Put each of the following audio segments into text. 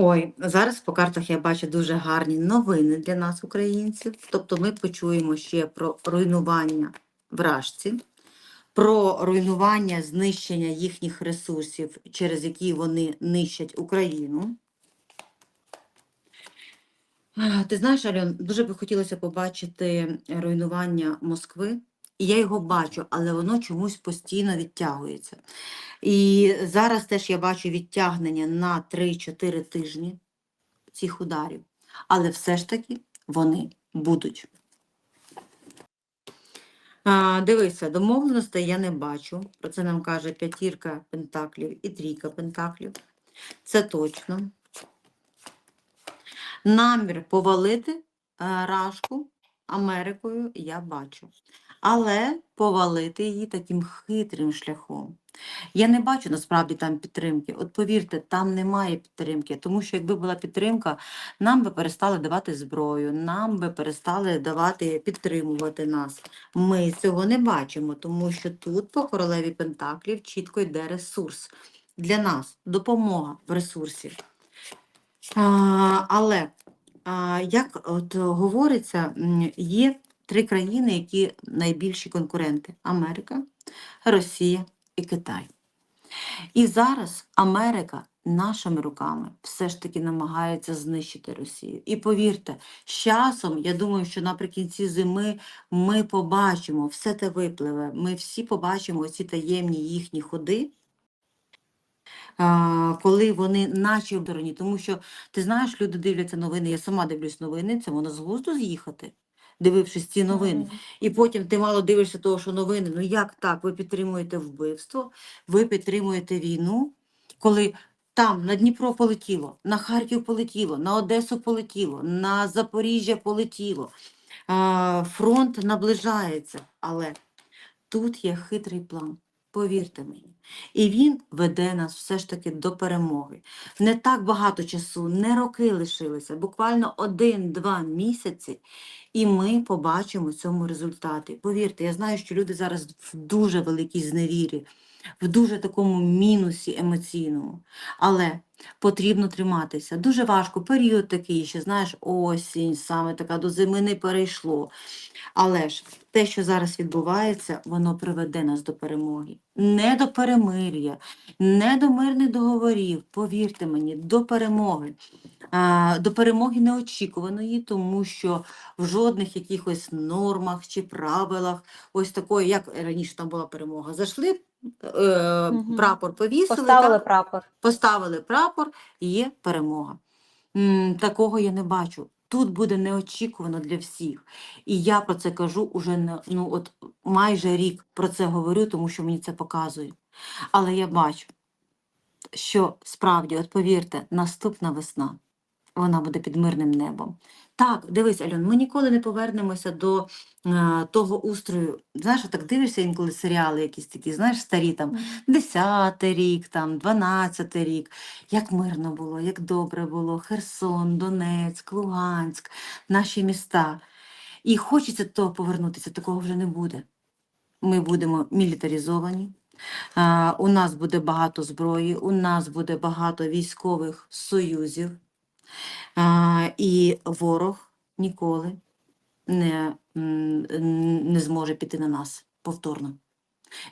Ой, зараз по картах я бачу дуже гарні новини для нас, українців. Тобто ми почуємо ще про руйнування вражці, про руйнування знищення їхніх ресурсів, через які вони нищать Україну. Ти знаєш, Альон, дуже би хотілося побачити руйнування Москви. І я його бачу, але воно чомусь постійно відтягується. І зараз теж я бачу відтягнення на 3-4 тижні цих ударів. Але все ж таки вони будуть. А, дивися, домовленостей я не бачу. Про це нам каже п'ятірка пентаклів і трійка пентаклів. Це точно. Намір повалити е, Рашку Америкою я бачу. Але повалити її таким хитрим шляхом. Я не бачу насправді там підтримки. От повірте, там немає підтримки, тому що якби була підтримка, нам би перестали давати зброю, нам би перестали давати підтримувати нас. Ми цього не бачимо, тому що тут по королеві Пентаклів чітко йде ресурс для нас, допомога в ресурсі. А, але а, як от говориться, є три країни, які найбільші конкуренти: Америка, Росія і Китай. І зараз Америка нашими руками все ж таки намагається знищити Росію. І повірте, з часом, я думаю, що наприкінці зими ми побачимо, все те випливе, ми всі побачимо ці таємні їхні ходи. Коли вони наче в тому що ти знаєш, люди дивляться новини, я сама дивлюсь новини, це воно з глузду з'їхати, дивившись ці новини. І потім ти мало дивишся того, що новини. Ну як так? Ви підтримуєте вбивство, ви підтримуєте війну, коли там на Дніпро полетіло, на Харків полетіло, на Одесу полетіло, на Запоріжжя полетіло. Фронт наближається, але тут є хитрий план. Повірте мені. І він веде нас все ж таки до перемоги. Не так багато часу, не роки лишилися, буквально один-два місяці, і ми побачимо цьому результати. Повірте, я знаю, що люди зараз в дуже великій зневірі, в дуже такому мінусі емоційному. Але потрібно триматися. Дуже важко. Період такий, ще знаєш, осінь, саме така до зими не перейшло. Але ж те, що зараз відбувається, воно приведе нас до перемоги. Не до перемир'я, не до мирних договорів, повірте мені, до перемоги. До перемоги неочікуваної, тому що в жодних якихось нормах чи правилах, ось такої, як раніше там була перемога, зайшли, е, Мгм. прапор повісили, Поставили так? прапор. поставили прапор, і є перемога. М, Такого я не бачу. Тут буде неочікувано для всіх. І я про це кажу уже ну, от майже рік про це говорю, тому що мені це показує. Але я бачу, що справді, от повірте, наступна весна, вона буде під мирним небом. Так, дивись, Альон, ми ніколи не повернемося до е, того устрою. Знаєш, так дивишся інколи серіали якісь такі, знаєш, старі там Мгм. 10 рік, там, 12 рік, як мирно було, як добре було, Херсон, Донецьк, Луганськ, наші міста. І хочеться до того повернутися, такого вже не буде. Ми будемо мілітаризовані, а, у нас буде багато зброї, у нас буде багато військових союзів, і ворог ніколи не, не зможе піти на нас повторно.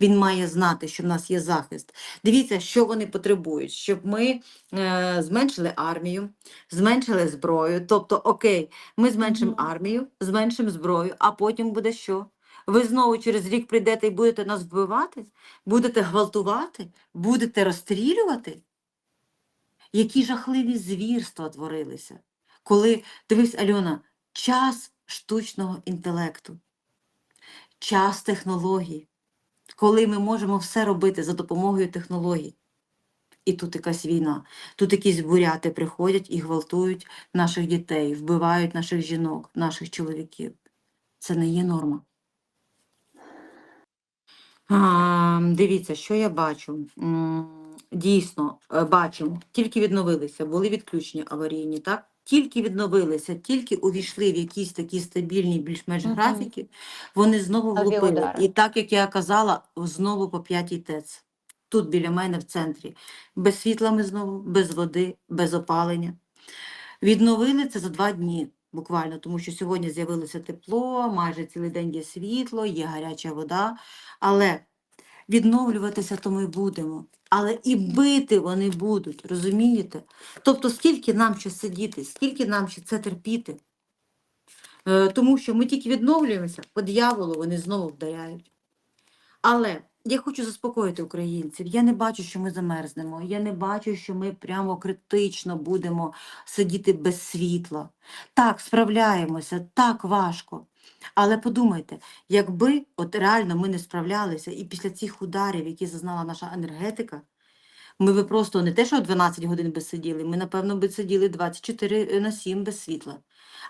Він має знати, що в нас є захист. Дивіться, що вони потребують, щоб ми е, зменшили армію, зменшили зброю. Тобто, окей, ми зменшимо армію, зменшимо зброю, а потім буде що? Ви знову через рік прийдете і будете нас вбивати, будете гвалтувати, будете розстрілювати? Які жахливі звірства творилися, коли, дивись, Альона, час штучного інтелекту, час технологій коли ми можемо все робити за допомогою технологій. І тут якась війна. Тут якісь буряти приходять і гвалтують наших дітей, вбивають наших жінок, наших чоловіків. Це не є норма. А, дивіться, що я бачу. Дійсно, е, бачимо, тільки відновилися, були відключення аварійні, так? Тільки відновилися, тільки увійшли в якісь такі стабільні більш-менш Мгм. графіки, вони знову влупили. І так, як я казала, знову по п'ятій ТЕЦ. тут біля мене в центрі. Без світла ми знову, без води, без опалення. Відновили це за два дні буквально, тому що сьогодні з'явилося тепло, майже цілий день є світло, є гаряча вода. Але відновлюватися то ми будемо. Але і бити вони будуть, розумієте? Тобто, скільки нам ще сидіти, скільки нам ще це терпіти? Е, Тому що ми тільки відновлюємося, по дьяволу вони знову вдаряють. Але я хочу заспокоїти українців. Я не бачу, що ми замерзнемо. Я не бачу, що ми прямо критично будемо сидіти без світла. Так, справляємося, так важко. Але подумайте, якби от реально ми не справлялися, і після цих ударів, які зазнала наша енергетика, ми би просто не те, що 12 годин би сиділи, ми, напевно, би сиділи 24 на 7 без світла.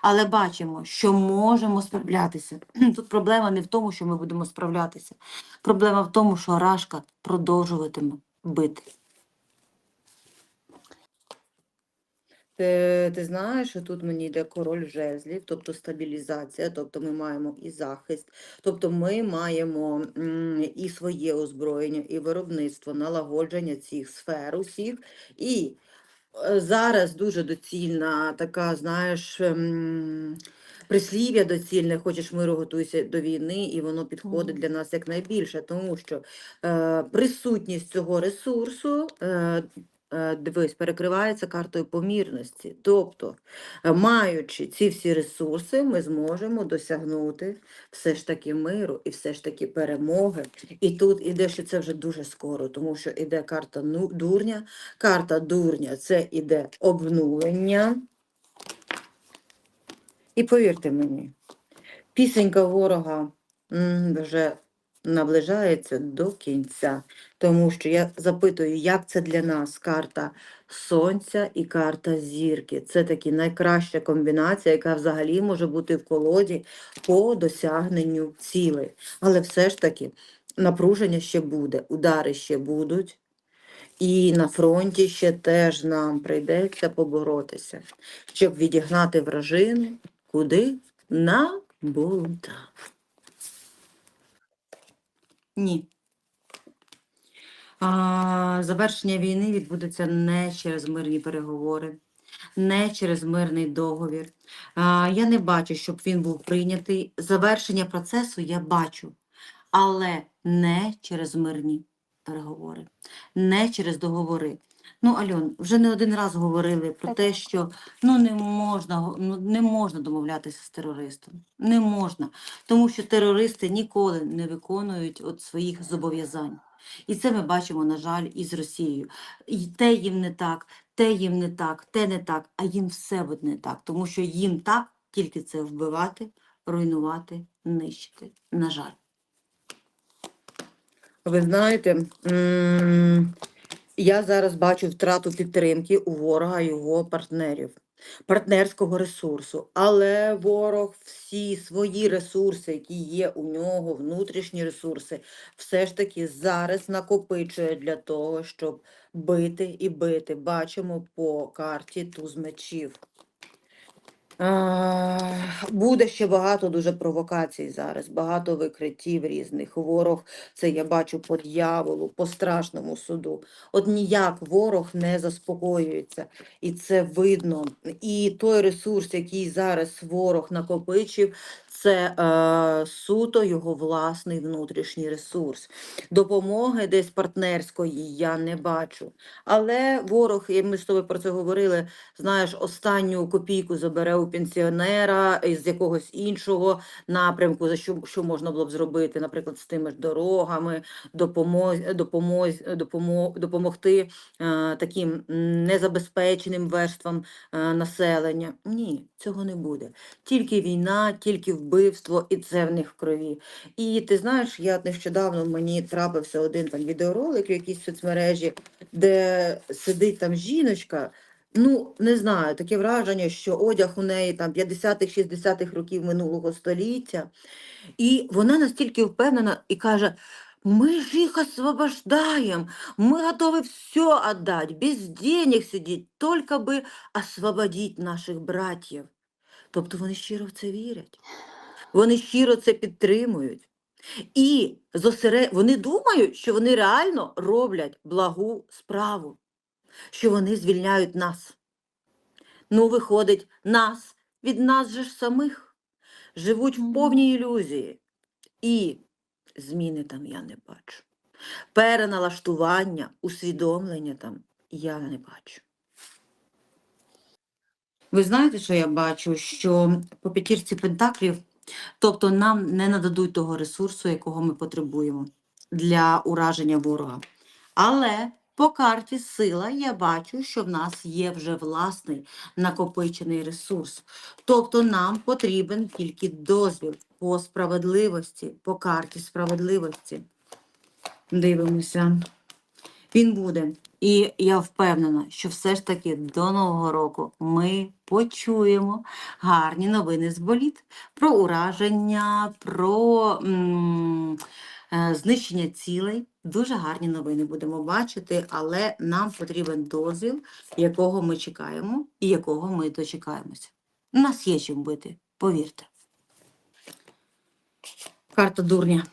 Але бачимо, що можемо справлятися. Тут проблема не в тому, що ми будемо справлятися. Проблема в тому, що Рашка продовжуватиме бити. Ти, ти знаєш, що тут мені йде король жезлів, тобто стабілізація, тобто ми маємо і захист, тобто ми маємо і своє озброєння, і виробництво, налагодження цих сфер усіх. І е, зараз дуже доцільна така, знаєш, ем, прислів'я доцільне, хочеш миру, готуйся до війни, і воно підходить для нас якнайбільше, тому що е, присутність цього ресурсу. Е, е, Дивись, перекривається картою помірності. Тобто, е, маючи ці всі ресурси, ми зможемо досягнути все ж таки миру і все ж таки перемоги. І тут іде, що це вже дуже скоро, тому що іде карта ну, дурня. Карта дурня це іде обнулення. І повірте мені, пісенька ворога вже наближається до кінця, тому що я запитую, як це для нас карта сонця і карта зірки. Це таки найкраща комбінація, яка взагалі може бути в колоді по досягненню цілей. Але все ж таки напруження ще буде, удари ще будуть. І на фронті ще теж нам прийдеться поборотися, щоб відігнати вражину куди? На болота. Ні. А, завершення війни відбудеться не через мирні переговори, не через мирний договір. А, я не бачу, щоб він був прийнятий. Завершення процесу я бачу, але не через мирні переговори, не через договори. Ну, Альон, вже не один раз говорили про Так. те, що ну не можна, ну, не можна домовлятися з терористом. Не можна. Тому що терористи ніколи не виконують от своїх зобов'язань. І це ми бачимо, на жаль, і з Росією. І те їм не так, те їм не так, те не так, а їм все буде не так, тому що їм так тільки це вбивати, руйнувати, нищити. На жаль. Ви знаєте, м, я зараз бачу втрату підтримки у ворога його партнерів, партнерського ресурсу. Але ворог всі свої ресурси, які є у нього, внутрішні ресурси, все ж таки зараз накопичує для того, щоб бити і бити. Бачимо по карті туз мечів. Буде ще багато дуже провокацій зараз, багато викриттів різних. Ворог, це я бачу по дьяволу, по страшному суду. От ніяк ворог не заспокоюється, і це видно. І той ресурс, який зараз ворог накопичив, це е, суто його власний внутрішній ресурс. Допомоги десь партнерської я не бачу. Але ворог, і ми з тобою про це говорили, знаєш, останню копійку забере у пенсіонера із якогось іншого напрямку, за що, що можна було б зробити, наприклад, з тими ж дорогами, допомоз, допомоз, допомо, допомогти е, таким незабезпеченим верствам е, населення. Ні, цього не буде. Тільки війна, тільки вбивство, і це в них в крові. І ти знаєш, я нещодавно мені трапився один там відеоролик в якійсь соцмережі, де сидить там жіночка. Ну, не знаю, таке враження, що одяг у неї там 50-х, 60-х років минулого століття. І вона настільки впевнена і каже: ми ж їх освобождаємо, ми готові все отдать, без денег сидіти, тільки би освободити наших братів. Тобто вони щиро в це вірять, вони щиро це підтримують. І зосере... вони думають, що вони реально роблять благу справу, що вони звільняють нас. Ну, виходить, нас від нас же ж самих живуть в повній ілюзії. І зміни там я не бачу. Переналаштування, усвідомлення там я не бачу. Ви знаєте, що я бачу? Що по п'ятірці пентаклів, тобто нам не нададуть того ресурсу, якого ми потребуємо для ураження ворога. Але по карті сила я бачу, що в нас є вже власний накопичений ресурс. Тобто нам потрібен тільки дозвіл по справедливості, по карті справедливості. Дивимося. Він буде. І я впевнена, що все ж таки до Нового року ми почуємо гарні новини з боліт про ураження, про м, е, знищення цілей. Дуже гарні новини будемо бачити, але нам потрібен дозвіл, якого ми чекаємо і якого ми дочекаємося. У нас є чим бити, повірте. Карта дурня.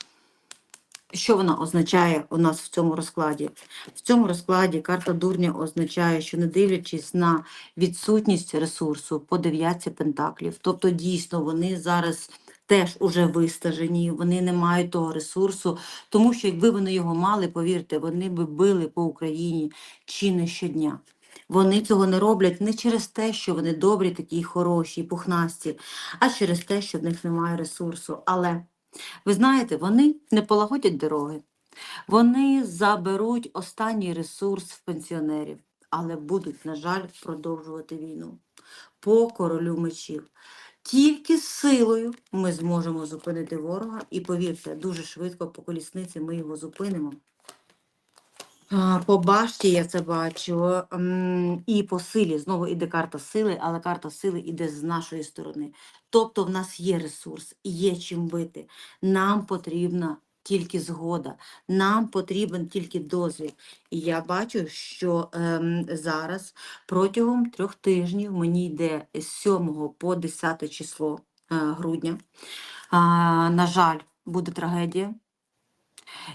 Що вона означає у нас в цьому розкладі? В цьому розкладі карта дурня означає, що не дивлячись на відсутність ресурсу по дев'ятці пентаклів, тобто дійсно вони зараз теж уже вистажені, вони не мають того ресурсу, тому що якби вони його мали, повірте, вони би били по Україні чи не щодня. Вони цього не роблять не через те, що вони добрі, такі хороші, пухнасті, а через те, що в них немає ресурсу. Але ви знаєте, вони не полагодять дороги, вони заберуть останній ресурс в пенсіонерів, але будуть, на жаль, продовжувати війну по королю мечів. Тільки з силою ми зможемо зупинити ворога, і повірте, дуже швидко по колісниці ми його зупинимо. По башті я це бачу. І по силі. Знову іде карта сили, але карта сили іде з нашої сторони. Тобто в нас є ресурс, є чим бити. Нам потрібна тільки згода, нам потрібен тільки дозвіл. І я бачу, що ем, зараз протягом трьох тижнів мені йде з 7 по 10 число е, грудня. А, на жаль, буде трагедія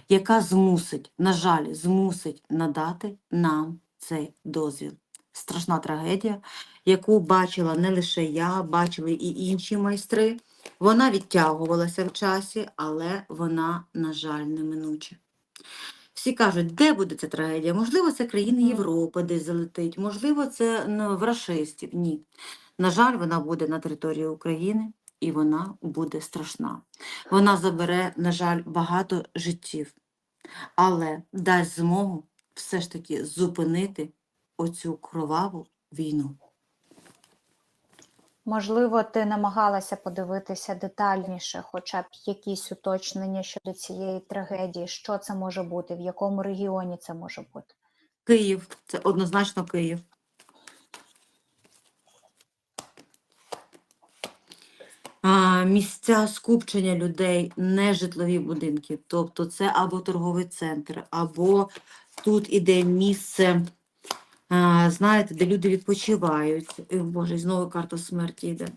яка змусить, на жаль, змусить надати нам цей дозвіл. Страшна трагедія, яку бачила не лише я, бачили і інші майстри. Вона відтягувалася в часі, але вона, на жаль, неминуча. Всі кажуть, де буде ця трагедія? Можливо, це країни Європи десь залетить, можливо, це ну, в рашистів. Ні. На жаль, вона буде на території України і вона буде страшна. Вона забере, на жаль, багато життів, але дасть змогу все ж таки зупинити оцю кроваву війну. Можливо, ти намагалася подивитися детальніше, хоча б якісь уточнення щодо цієї трагедії, що це може бути, в якому регіоні це може бути. Київ це однозначно Київ. А, місця скупчення людей, не житлові будинки. Тобто це або торговий центр, або тут іде місце, знаєте, де люди відпочивають. Боже, знову карта смерті йде.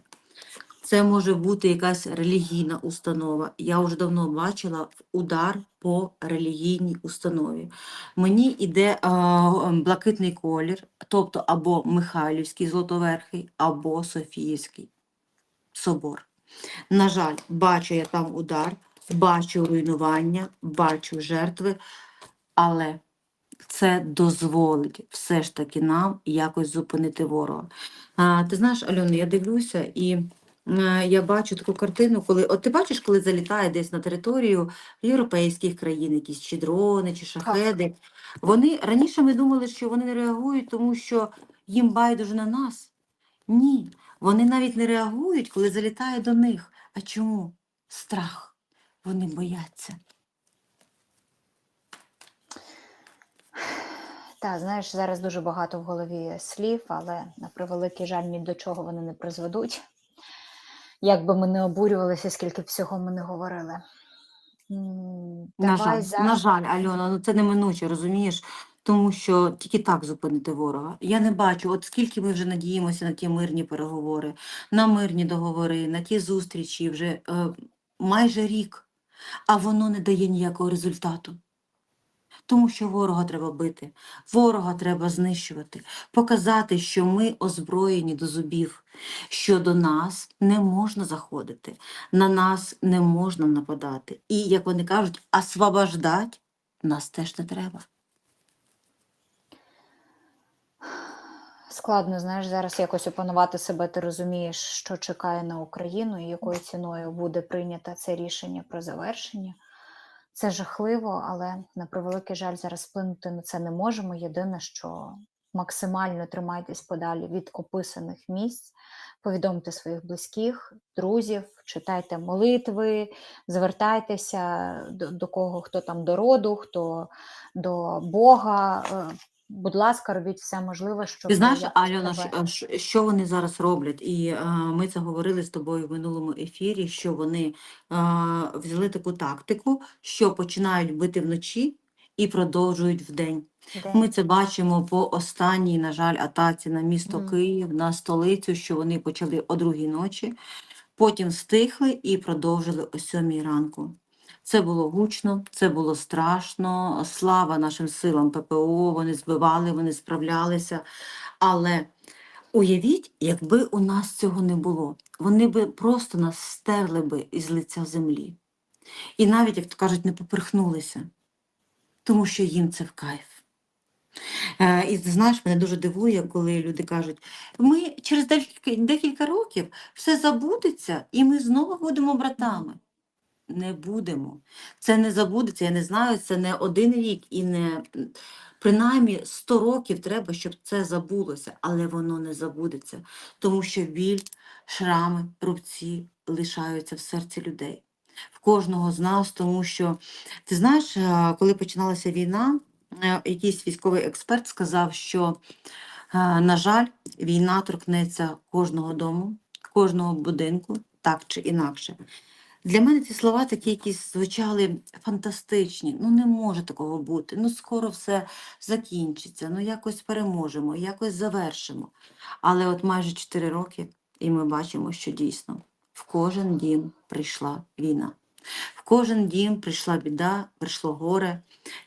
Це може бути якась релігійна установа. Я вже давно бачила удар по релігійній установі. Мені йде а, блакитний колір, тобто або Михайлівський Золотоверхий, або Софіївський собор. На жаль, бачу я там удар, бачу руйнування, бачу жертви, але це дозволить все ж таки нам якось зупинити ворога. А, ти знаєш, Альона, я дивлюся і е, я бачу таку картину, коли от ти бачиш, коли залітає десь на територію європейських країн, якісь чи дрони, чи шахеди. Вони раніше ми думали, що вони не реагують, тому що їм байдуже на нас. Ні, вони навіть не реагують, коли залітає до них. А чому? Страх. Вони бояться. Та знаєш, зараз дуже багато в голові слів, але на превеликий жаль, ні до чого вони не призведуть. Як би ми не обурювалися, скільки б всього ми не говорили. На Давай жаль, на жаль, Альона, ну це неминуче, розумієш? Тому що тільки так зупинити ворога. Я не бачу, от скільки ми вже надіємося на ті мирні переговори, на мирні договори, на ті зустрічі вже е, майже рік. а воно не дає ніякого результату. Тому що ворога треба бити, ворога треба знищувати, показати, що ми озброєні до зубів, що до нас не можна заходити, на нас не можна нападати. І, як вони кажуть, освобождати нас теж не треба. Складно, знаєш, зараз якось опанувати себе, ти розумієш, що чекає на Україну і якою ціною буде прийнято це рішення про завершення. Це жахливо, але на превеликий жаль, зараз вплинути на це не можемо. Єдине, що максимально тримайтесь подалі від описаних місць, повідомте своїх близьких, друзів, читайте молитви, звертайтеся до, до кого, хто там до роду, хто до Бога. Будь ласка, робіть все можливе, щоб Ти знаєш, Альона, себе- що, що- що вони зараз роблять? І е, ми це говорили з тобою в минулому ефірі, що вони е, взяли таку тактику, що починають бити вночі і продовжують вдень. Де? Ми це бачимо по останній, на жаль, атаці на місто. Київ, на столицю, що вони почали о другій ночі, потім стихли і продовжили о сьомій ранку. Це було гучно, це було страшно. Слава нашим силам ППО, вони збивали, вони справлялися. Але уявіть, якби у нас цього не було, вони би просто нас стерли би із лиця землі. І навіть, як то кажуть, не поперхнулися, тому що їм це в кайф. Е, І знаєш, мене дуже дивує, коли люди кажуть, ми через декілька, декілька років все забудеться, і ми знову будемо братами. Не будемо. Це не забудеться, я не знаю, це не один рік і не принаймні 100 років треба, щоб це забулося, але воно не забудеться, тому що біль, шрами, рубці лишаються в серці людей. В кожного з нас, тому що ти знаєш, е, коли починалася війна, е, якийсь військовий експерт сказав, що, е, на жаль, війна торкнеться кожного дому, кожного будинку, так чи інакше. Для мене ці слова такі якісь звучали фантастичні. Ну не може такого бути. Ну скоро все закінчиться, ну якось переможемо, якось завершимо. Але от майже 4 роки, і ми бачимо, що дійсно в кожен дім прийшла війна. В кожен дім прийшла біда, прийшло горе,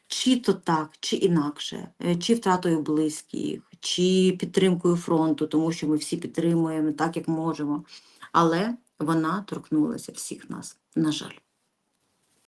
чи то так, чи інакше, е, чи втратою близьких, чи підтримкою фронту, тому що ми всі підтримуємо так, як можемо. Але вона торкнулася всіх нас, на жаль.